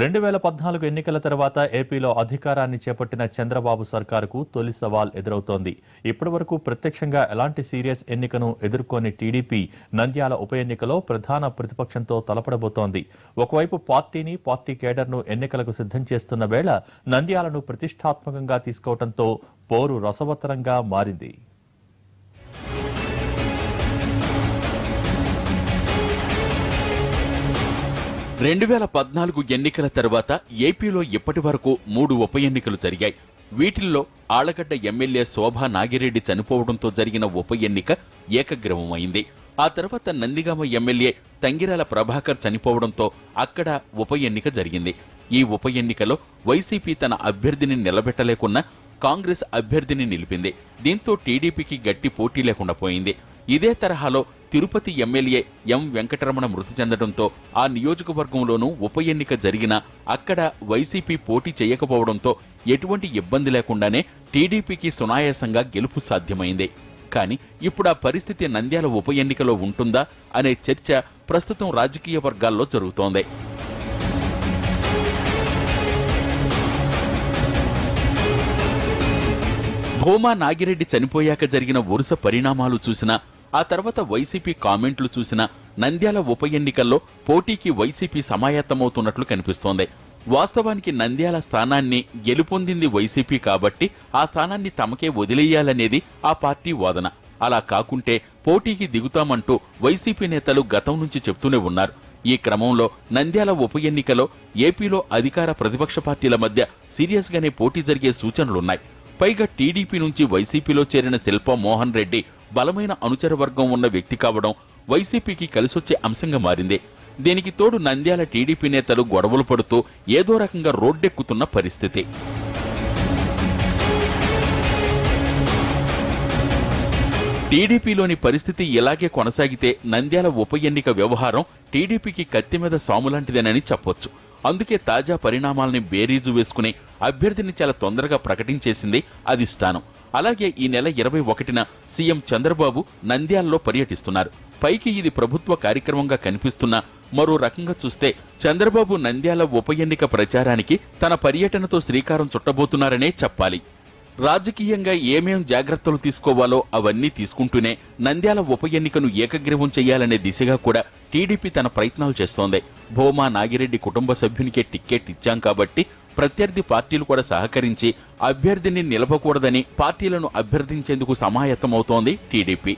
రెండు వేల పద్నాలుగు ఎన్నికల తర్వాత ఏపీలో అధికారాన్ని చేపట్టిన చంద్రబాబు సర్కారుకు తొలి సవాల్ ఎదురవుతోంది. ఇప్పటివరకు ప్రత్యక్షంగా ఎలాంటి సీరియస్ ఎన్నికను ఎదుర్కొని టీడీపీ నంద్యాల ఉప ఎన్నికలో ప్రధాన ప్రతిపక్షంతో తలపడబోతోంది. ఒకవైపు పార్టీని పార్టీ కేడర్ను ఎన్నికలకు సిద్ధం చేస్తున్న వేళ నంద్యాలను ప్రతిష్టాత్మకంగా తీసుకోవడంతో పోరు రసవత్తరంగా మారింది. రెండు వేల పద్నాలుగు ఎన్నికల తర్వాత ఏపీలో ఇప్పటి వరకు మూడు ఉప ఎన్నికలు జరిగాయి. వీటిల్లో ఆళ్ళగడ్డ ఎమ్మెల్యే శోభా నాగిరెడ్డి చనిపోవడంతో జరిగిన ఉప ఎన్నిక ఏకగ్రవమైంది ఆ తర్వాత నందిగామ ఎమ్మెల్యే తంగిరాల ప్రభాకర్ చనిపోవడంతో అక్కడ ఉప ఎన్నిక జరిగింది. ఈ ఉప ఎన్నికలో వైసీపీ తన అభ్యర్థిని నిలబెట్టలేకున్నా కాంగ్రెస్ అభ్యర్థిని నిలిపింది. దీంతో టీడీపీకి గట్టి పోటీ లేకుండా పోయింది. ఇదే తరహాలో తిరుపతి ఎమ్మెల్యే ఎం. వెంకటరమణ మృతి చెందడంతో ఆ నియోజకవర్గంలోనూ ఉప ఎన్నిక జరిగినా అక్కడ వైసీపీ పోటీ చేయకపోవడంతో ఎటువంటి ఇబ్బంది లేకుండానే టీడీపీకి సునాయాసంగా గెలుపు సాధ్యమైంది. కానీ ఇప్పుడు ఆ పరిస్థితి నంద్యాల ఉప ఎన్నికలో ఉంటుందా అనే చర్చ ప్రస్తుతం రాజకీయ వర్గాల్లో జరుగుతోంది. భూమా నాగిరెడ్డి చనిపోయాక జరిగిన వరుస పరిణామాలు చూసినా ఆ తర్వాత వైసీపీ కామెంట్లు చూసిన నంద్యాల ఉప ఎన్నికల్లో పోటీకి వైసీపీ సమాయత్తమవుతున్నట్లు కనిపిస్తోంది. వాస్తవానికి నంద్యాల స్థానాన్ని గెలుపొందింది వైసీపీ కాబట్టి ఆ స్థానాన్ని తమకే వదిలేయాలనేది ఆ పార్టీ వాదన. అలా కాకుంటే పోటీకి దిగుతామంటూ వైసీపీ నేతలు గతం నుంచి చెప్తూనే ఉన్నారు. ఈ క్రమంలో నంద్యాల ఉప ఎన్నికలో ఏపీలో అధికార ప్రతిపక్ష పార్టీల మధ్య సీరియస్గానే పోటీ జరిగే సూచనలున్నాయి. పైగా టీడీపీ నుంచి వైసీపీలో చేరిన శిల్ప మోహన్ రెడ్డి బలమైన అనుచర వర్గం ఉన్న వ్యక్తి కావడం వైసీపీకి కలిసొచ్చే అంశంగా మారింది. దీనికి తోడు నంద్యాల టీడీపీ నేతలు గొడవలు పడుతూ ఏదో రకంగా రోడ్డెక్కుతున్న పరిస్థితి. టీడీపీలోని పరిస్థితి ఇలాగే కొనసాగితే నంద్యాల ఉప ఎన్నిక వ్యవహారం టీడీపీకి కత్తి మీద సాములాంటిదేనని చెప్పొచ్చు. అందుకే తాజా పరిణామాల్ని బేరీజు వేసుకుని అభ్యర్థిని చాలా తొందరగా ప్రకటించేసింది అధిష్టానం అలాగే ఈ నెల ఇరవై ఒకటిన సీఎం చంద్రబాబు నంద్యాలలో పర్యటిస్తున్నారు. పైకి ఇది ప్రభుత్వ కార్యక్రమంగా కనిపిస్తున్న మరో రకంగా చూస్తే చంద్రబాబు నంద్యాల ఉప ఎన్నిక ప్రచారానికి తన పర్యటనతో శ్రీకారం చుట్టబోతున్నారనే చెప్పాలి. రాజకీయంగా ఏమేం జాగ్రత్తలు తీసుకోవాలో అవన్నీ తీసుకుంటూనే నంద్యాల ఉప ఎన్నికను ఏకగ్రీవం చేయాలనే దిశగా కూడా టీడీపీ తన ప్రయత్నాలు చేస్తోంది. భోమా నాగిరెడ్డి కుటుంబ సభ్యునికే టిక్కెట్ ఇచ్చాం కాబట్టి ప్రత్యర్థి పార్టీలు కూడా సహకరించి అభ్యర్థిని నిలపకూడదని పార్టీలను అభ్యర్థించేందుకు సమాయత్తమవుతోంది టీడీపీ.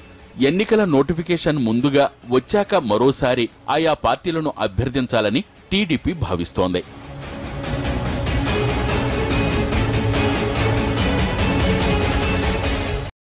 ఎన్నికల నోటిఫికేషన్ ముందుగా వచ్చాక మరోసారి ఆయా పార్టీలను అభ్యర్థించాలని టీడీపీ భావిస్తోంది.